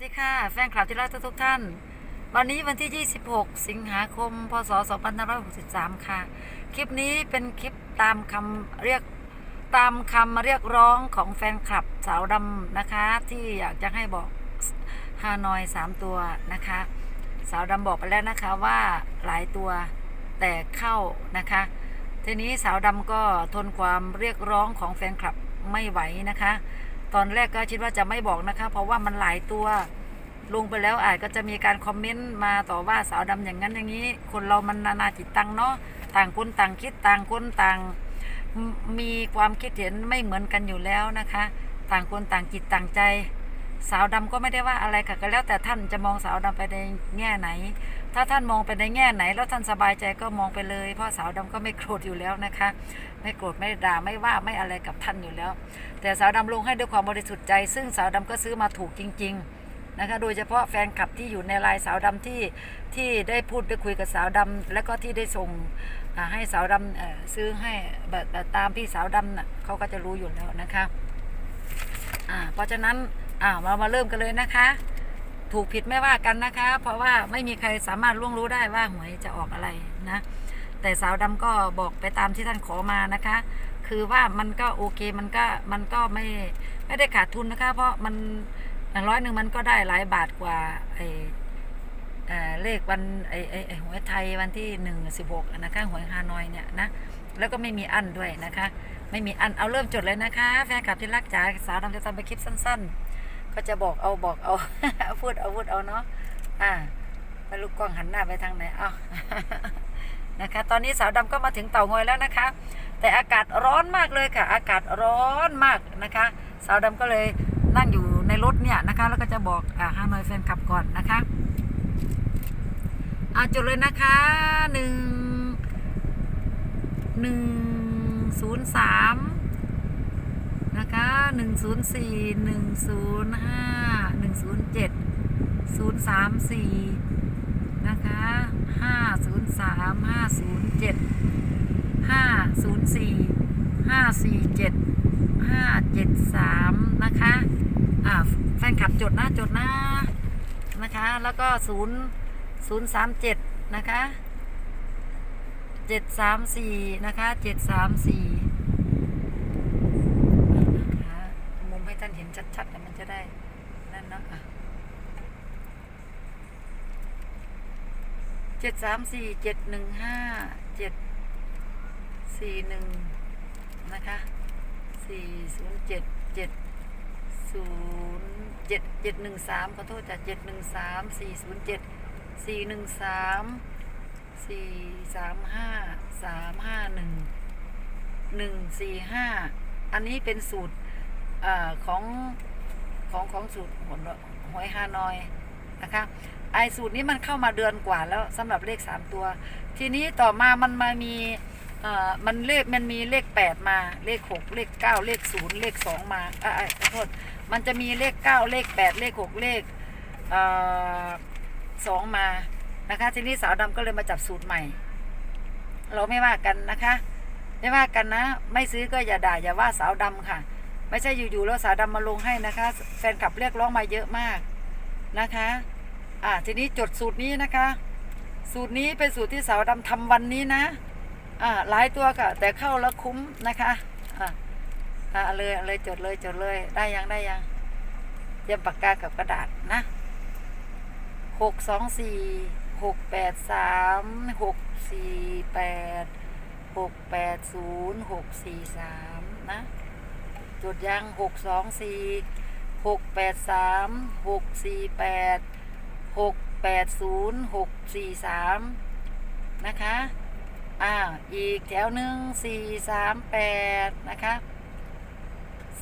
สวัสดีค่ะ แฟนคลับที่รักทุกๆท่าน วันนี้วันที่ 26 สิงหาคม พศ 2563 ค่ะ คลิปนี้เป็นคลิปตามคำเรียกตามคำเรียกร้องของแฟนคลับสาวดำนะคะ ที่อยากจะให้บอกฮานอย 3 ตัวนะคะ สาวดำบอกไปแล้วนะคะว่าหลายตัวแต่เข้านะคะ ทีนี้สาวดำก็ทนความเรียกร้องของแฟนคลับไม่ไหวนะคะ ตอนแรกก็คิดว่าจะไม่บอกนะคะ เพราะว่ามันหลายตัว ลงไปแล้วอาจก็จะมีการคอมเมนต์มาต่อว่าสาวดำอย่างนั้นอย่างนี้ คนเรามันนานาจิตตังเนาะต่างคนต่างคิดต่างคนต่างมีความคิดเห็นไม่เหมือนกันอยู่แล้วนะคะ ต่างคนต่างจิตต่างใจ สาวดำก็ไม่ได้ว่าอะไรค่ะก็แล้วแต่ท่านจะมองสาวดำไปในแง่ไหน ถ้าท่านมองไปในแง่ไหน แล้วท่านสบายใจก็มองไปเลยเพราะสาวดำก็ไม่โกรธอยู่แล้วนะคะ ไม่โกรธไม่ด่าไม่ว่าไม่อะไรกับท่านอยู่แล้ว แต่สาวดำลงให้ด้วยความบริสุทธิ์ใจ ซึ่งสาวดำก็ซื้อมาถูกจริง ๆนะคะโดยเฉพาะแฟนคลับที่อยู่ในไลน์สาวดำที่ที่ได้พูดได้คุยกับสาวดำแล้วก็ที่ได้ส่งให้สาวดำซื้อให้ตามพี่สาวดำน่ะเขาก็จะรู้อยู่แล้วนะคะอ่าเพราะฉะนั้นอ่ามามาเริ่มกันเลยนะคะ ถูกผิดไม่ว่ากันนะคะ เพราะว่าไม่มีใครสามารถล่วงรู้ได้ว่าหวยจะออกอะไรนะ แต่สาวดำก็บอกไปตามที่ท่านขอมานะคะ คือว่ามันก็โอเคมันก็มันก็ไม่ไม่ได้ขาดทุนนะคะ เพราะมันร้อยหนึ่งมันก็ได้หลายบาทกว่าไอเออเลขวันไอไอไอหวยไทยวันที่หนึ่งสิบหกนะคะหวยฮานอยเนี่ยนะแล้วก็ไม่มีอันด้วยนะคะ ไม่มีอันเอาเริ่มจดเลยนะคะ แฟนคลับที่รักจ๋าสาวดำจะทำไปคลิปสั้น ๆ ก็จะบอกเอาบอกเอา พูดเอาพูดเอาเนาะอ่าไปลูกกล้องหันหน้าไปทางไหนเอานะคะ ตอนนี้สาวดำก็มาถึงเต่างอยแล้วนะคะ แต่อากาศร้อนมากเลยค่ะ อากาศร้อนมากนะคะ สาวดำก็เลยนั่งอยู่ในรถเนี่ยนะคะ แล้วก็จะบอกอ่าฮานอยแฟนคลับก่อนนะคะเอาจุดเลยนะคะหนึ่งหนึ่งศูนย์สาม หนึ่งศูนย์สี่หนึ่งศูนย์ห้าหนึ่งศูนย์เจ็ดศูนย์สามสี่นะคะห้าศูนย์สามห้าศูนย์เจ็ดห้าศูนย์สี่ห้าสี่เจ็ดห้าเจ็ดสามนะคะอ่าแฟนคลับจดนะจดนะนะคะ แล้วก็ศูนย์ศูนย์สามเจ็ดนะคะเจ็ดสามสี่นะคะเจ็ดสามสี่นะคะมุมให้ท่านเห็น ชัดๆนะมันจะได้นั่นเนาะอะเจ็ดสามสี่เจ็ดหนึ่งห้าเจ็ดสี่หนึ่งนะคะสี่ศูนย์เจ็ดเจ็ดศูนย์เจ็ดเจ็ดหนึ่งสามขอโทษจ้ะเจ็ดหนึ่งสามสี่ศูนย์เจ็ดสี่หนึ่งสามสี่สามห้าสามห้าหนึ่งหนึ่งสี่ห้าอันนี้เป็นสูตร อของของของสูตรหวยหวยฮานอยนะคะไอสูตรนี้มันเข้ามาเดือนกว่าแล้วสำหรับเลขสามตัว ทีนี้ต่อมามันมามีเอ่อมันเลขมันมีเลขแปดมาเลขหกเลขเก้าเลขศูนย์เลขสองมาอ่าขอโทษมันจะมีเลขเก้าเลขแปดเลขหกเลขเอ่อสองมานะคะทีนี้สาวดำก็เลยมาจับสูตรใหม่ เราไม่ว่ากันนะคะ ไม่ว่ากันนะ ไม่ซื้อก็อย่าด่าอย่าว่าสาวดำค่ะ ไม่ใช่อยู่ๆแล้วสาวดำมาลงให้นะคะ แฟนคลับเรียกร้องมาเยอะมากนะคะ อ่าทีนี้จดสูตรนี้นะคะ สูตรนี้เป็นสูตรที่สาวดำทำวันนี้นะ อ่าหลายตัวค่ะ แต่เข้าแล้วคุ้มนะคะอ่าอ่าเลยเอาเลยจดเลยจดเลยได้ยังได้ยังเตรียมปากกากับกระดาษนะหกสองสี่หกแปดสามหกสี่แปดหกแปดศูนย์หกสี่สามนะ จดยังหกสองสี่หกแปดสามหกสี่แปดหกแปดศูนย์หกสี่สามนะคะ อ่า อีกแถวหนึ่งสี่สามแปดนะคะ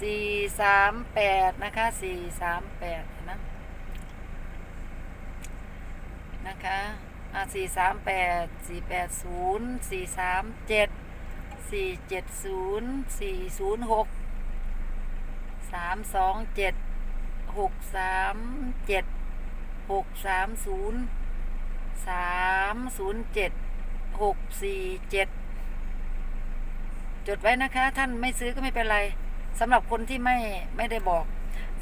สี่สามแปดนะคะสี่สามแปดนะนะคะอ่าสี่สามแปดสี่แปดศูนย์สี่สามเจ็ดสี่เจ็ดศูนย์สี่ศูนย์หกามสองเจ็ดหกสามเจ็ดหกสามศูนย์สามศูนย์เจ็ดหกสี่เจ็ดจดไว้นะคะ ท่านไม่ซื้อก็ไม่เป็นไรสำหรับคนที่ไม่ไม่ได้บอก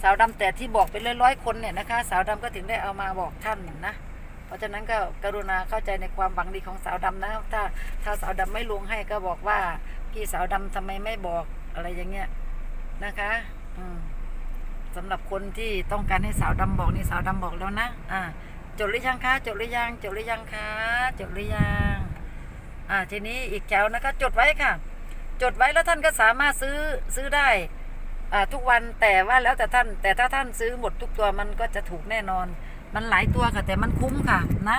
สาวดำแต่ที่บอกเป็นร้อยๆคนเนี่ยนะคะ สาวดำก็ถึงได้เอามาบอกท่านนะเพราะฉะนั้นก็กรุณาเข้าใจในความหวังดีของสาวดำนะถ้าถ้าสาวดำไม่ลงให้ก็บอกว่าพี่สาวดำทำไมไม่บอกอะไรอย่างเงี้ยนะคะ สำหรับคนที่ต้องการให้สาวดำบอกนี่สาวดำบอกแล้วนะอ่าจดหรือยังคะจดหรือยังจดหรือยังคะจดหรือยังอ่าทีนี้อีกแถวนะคะ จดไว้ค่ะ จดไว้แล้วท่านก็สามารถซื้อซื้อได้อ่าทุกวันแต่ว่าแล้วแต่ท่าน แต่ถ้าท่านซื้อหมดทุกตัวมันก็จะถูกแน่นอน มันหลายตัวค่ะ แต่มันคุ้มค่ะนะ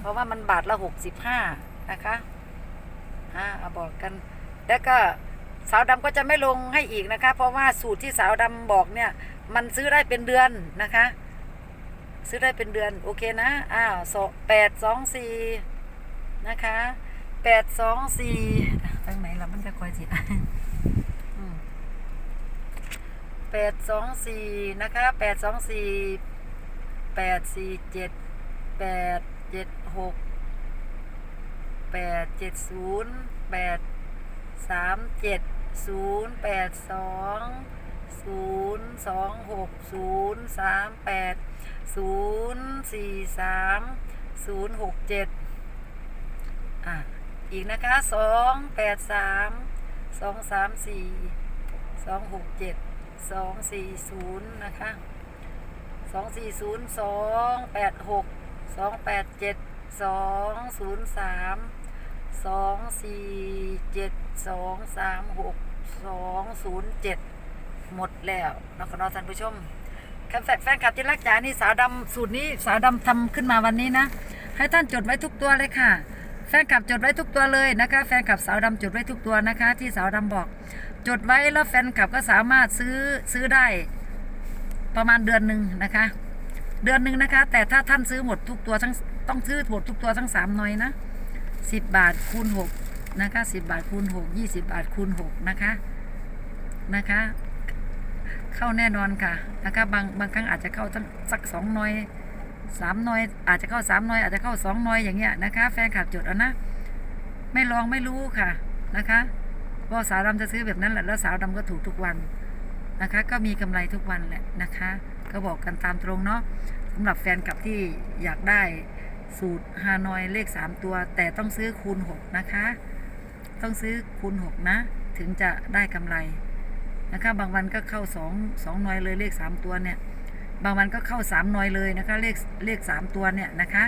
เพราะว่ามันบาทละหกสิบห้านะคะอ่าเอาบอกกันแล้วก็ สาวดำก็จะไม่ลงให้อีกนะคะ เพราะว่าสูตรที่สาวดำบอกเนี่ย มันซื้อได้เป็นเดือนนะคะ ซื้อได้เป็นเดือนโอเคนะอ้าวสแปดสองสี่นะคะแปดสองสี่ตั้งไหนล่ะมันจะคอยสิแปดสองสี่นะคะแปดสองสี่แปดสี่เจ็ดแปดเจ็ดหกแปดเจ็ดศูนย์แปดสามเจ็ด ศูนย์แปดสองศูนย์สองหกศูนย์สามแปดศูนย์สี่สามศูนย์หกเจ็ดอะอีกนะคะสองแปดสามสองสามสี่สองหกเจ็ดสองสี่ศูนย์นะคะสองสี่ศูนย์สองแปดหกสองแปดเจ็ดสองศูนย์สาม สองสี่เจ็ดสองสามหกสองศูนย์เจ็ดหมดแล้วนะคะน้องท่านผู้ชมคำแฟนแฟนคลับที่รักจ๋านี่สาวดำสูตรนี้สาวดำทำขึ้นมาวันนี้นะ ให้ท่านจดไว้ทุกตัวเลยค่ะ แฟนคลับจดไว้ทุกตัวเลยนะคะ แฟนคลับสาวดำจดไว้ทุกตัวนะคะ ที่สาวดำบอก จดไว้แล้วแฟนคลับก็สามารถซื้อซื้อได้ ประมาณเดือนหนึ่งนะคะ เดือนหนึ่งนะคะ แต่ถ้าท่านซื้อหมดทุกตัวทั้งต้องซื้อหมดทุกตัวทั้งสามหน่วยนะ สิบบาทคูณหกนะคะสิบบาทคูณหกยี่สิบบาทคูณหกนะคะนะคะ เข้าแน่นอนค่ะนะคะบางบางครั้งอาจจะเข้าทั้งสักสองน่วยสามน่วยอาจจะเข้าสามน่วยอาจจะเข้าสองน่วยอย่างเงี้ยนะคะ แฟนคลับจดเอานะ ไม่ลองไม่รู้ค่ะนะคะเพราะสาวดำจะซื้อแบบนั้นแหละแล้วสาวดำก็ถูกทุกวันนะคะ ก็มีกำไรทุกวันแหละนะคะ ก็บอกกันตามตรงเนาะสำหรับแฟนคลับที่อยากได้ สูตรฮานอยเลข 3 ตัว แต่ต้องซื้อคูณ 6 นะคะ ต้องซื้อคูณ 6 นะ ถึงจะได้กำไรนะคะ บางวันก็เข้า 2 2 หน่วยเลยเลข 3 ตัวเนี่ย บางวันก็เข้า 3 หน่วยเลยนะคะ เลขเลข 3 ตัวเนี่ยนะคะ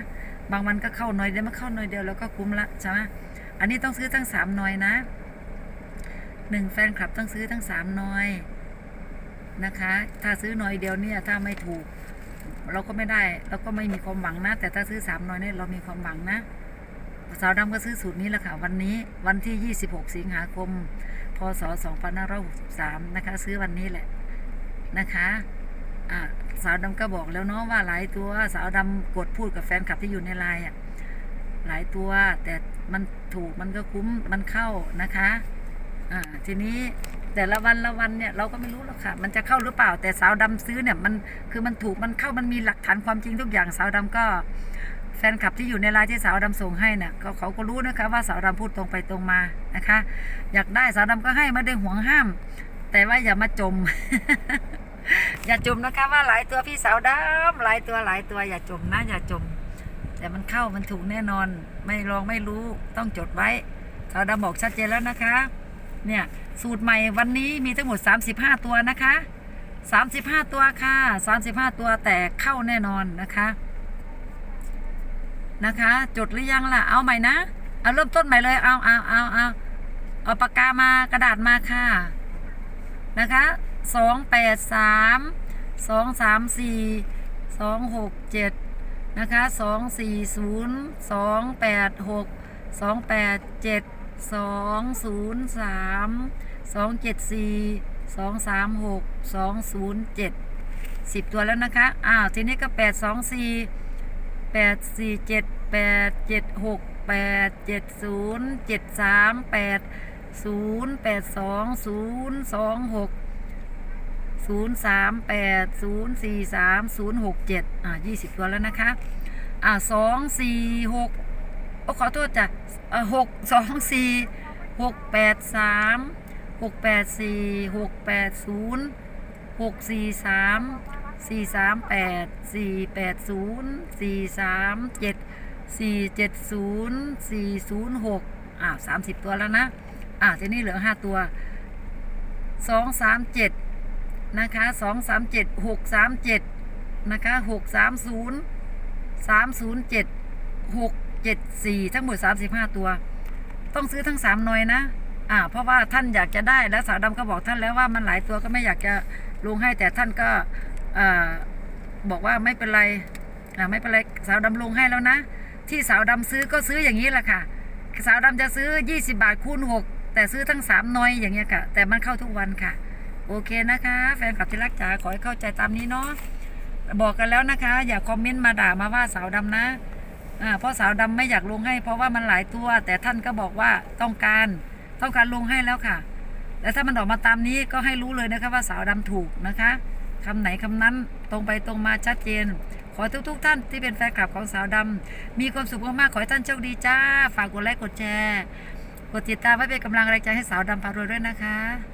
บางวันก็เข้าหน่วยเดียวมาเข้าหน่วยเดียวแล้วก็คุ้มละใช่ไหมอันนี้ต้องซื้อทั้ง 3 หน่วยนะหนึ่งแฟนคลับต้องซื้อทั้งสามหน้อยนะคะ ถ้าซื้อหน้อยเดียวเนี่ยถ้าไม่ถูก เราก็ไม่ได้เราก็ไม่มีความหวังนะ แต่ถ้าซื้อสามน้อยเนี่ยเรามีความหวังนะสาวดำก็ซื้อสูตรนี้แหละค่ะ วันนี้วันที่ 26 สิงหาคม พศ 2563 นะคะ ซื้อวันนี้แหละนะคะอะสาวดำก็บอกแล้วเนาะว่าหลายตัวสาวดำกดพูดกับแฟนคลับที่อยู่ในไลน์อะหลายตัวแต่มันถูกมันก็คุ้มมันเข้านะคะ อ่าทีนี้ แต่ละวันละวันเนี่ยเราก็ไม่รู้หรอกค่ะ มันจะเข้าหรือเปล่า แต่สาวดำซื้อเนี่ยมันคือมันถูกมันเข้ามันมีหลักฐานความจริงทุกอย่างสาวดำก็ แฟนคลับที่อยู่ในไลน์ที่สาวดำส่งให้เนี่ยก็เขาก็รู้นะคะว่าสาวดำพูดตรงไปตรงมานะคะ อยากได้สาวดำก็ให้ไม่ได้ห่วงห้าม แต่ว่าอย่ามาจม อย่าจมนะคะว่าหลายตัวพี่สาวดำหลายตัวหลายตัวอย่าจมนะอย่าจม แต่มันเข้ามันถูกแน่นอน ไม่ลองไม่รู้ต้องจดไว้สาวดำบอกชัดเจนแล้วนะคะ เนี่ยสูตรใหม่วันนี้มีทั้งหมด 35 ตัวนะคะ 35 ตัวค่ะ 35 ตัวแต่เข้าแน่นอนนะคะนะคะ จดหรือยังล่ะเอาใหม่นะเอาเริ่มต้นใหม่เลยเอาเอาเอาเอาเอาปากกามากระดาษมาค่ะนะคะสองแปดสามสองสามสี่สองหกเจ็ดนะคะสองสี่ศูนย์สองแปดหกสองแปดเจ็ด สองศูนย์สามสองเจ็ดสี่สองสามหกสองศูนย์เจ็ดสิบตัวแล้วนะคะ อ้าว ทีนี้ก็แปดสองสี่แปดสี่เจ็ดแปดเจ็ดหกแปดเจ็ดศูนย์เจ็ดสามแปดศูนย์แปดสองศูนย์สองหกศูนย์สามแปดศูนย์สี่สามศูนย์หกเจ็ดอ่ายี่สิบตัวแล้วนะคะ อ่าสองสี่หก โอ้ขอโทษจ้ะหกสองสี่หกแปดสามหกแปดสี่หกแปดศูนย์หกสี่สามสี่สามแปดสี่แปดศูนย์สี่สามเจ็ดสี่เจ็ดศูนย์สี่ศูนย์หกอ่าสามสิบตัวแล้วนะอ่าทีนี้เหลือห้าตัวสองสามเจ็ดนะคะสองสามเจ็ดหกสามเจ็ดนะคะหกสามศูนย์สามศูนย์เจ็ดหก เจ็ดสี่ทั้งหมดสามสิบห้าตัว ต้องซื้อทั้งสามหน่วยนะ อ่า เพราะว่าท่านอยากจะได้แล้วสาวดำก็บอกท่านแล้วว่ามันหลายตัวก็ไม่อยากจะลงให้แต่ท่านก็อ่าบอกว่าไม่เป็นไรอ่าไม่เป็นไรสาวดำลงให้แล้วนะ ที่สาวดำซื้อก็ซื้ออย่างนี้แหละค่ะ สาวดำจะซื้อ 20 บาทคูณ6แต่ซื้อทั้ง3หน่วยอย่างเงี้ยค่ะ แต่มันเข้าทุกวันค่ะ โอเคนะคะ แฟนคลับที่รักจ๋าขอให้เข้าใจตามนี้เนาะบอกกันแล้วนะคะ อย่าคอมเมนต์มาด่ามาว่าสาวดำนะ อ่าเพราะสาวดำไม่อยากลงให้ เพราะว่ามันหลายตัว แต่ท่านก็บอกว่าต้องการต้องการลงให้แล้วค่ะ แต่ถ้ามันออกมาตามนี้ก็ให้รู้เลยนะคะว่าสาวดำถูกนะคะคำไหนคำนั้นตรงไปตรงมาชัดเจน ขอทุกๆทท่านที่เป็นแฟนคลับของสาวดำมีความสุขมากๆขอให้ท่านโชคดีจ้า ฝากกดไลค์กดแชร์กดติดตามไว้เป็นกำลังแรงใจให้สาวดำพารวยด้วยนะคะ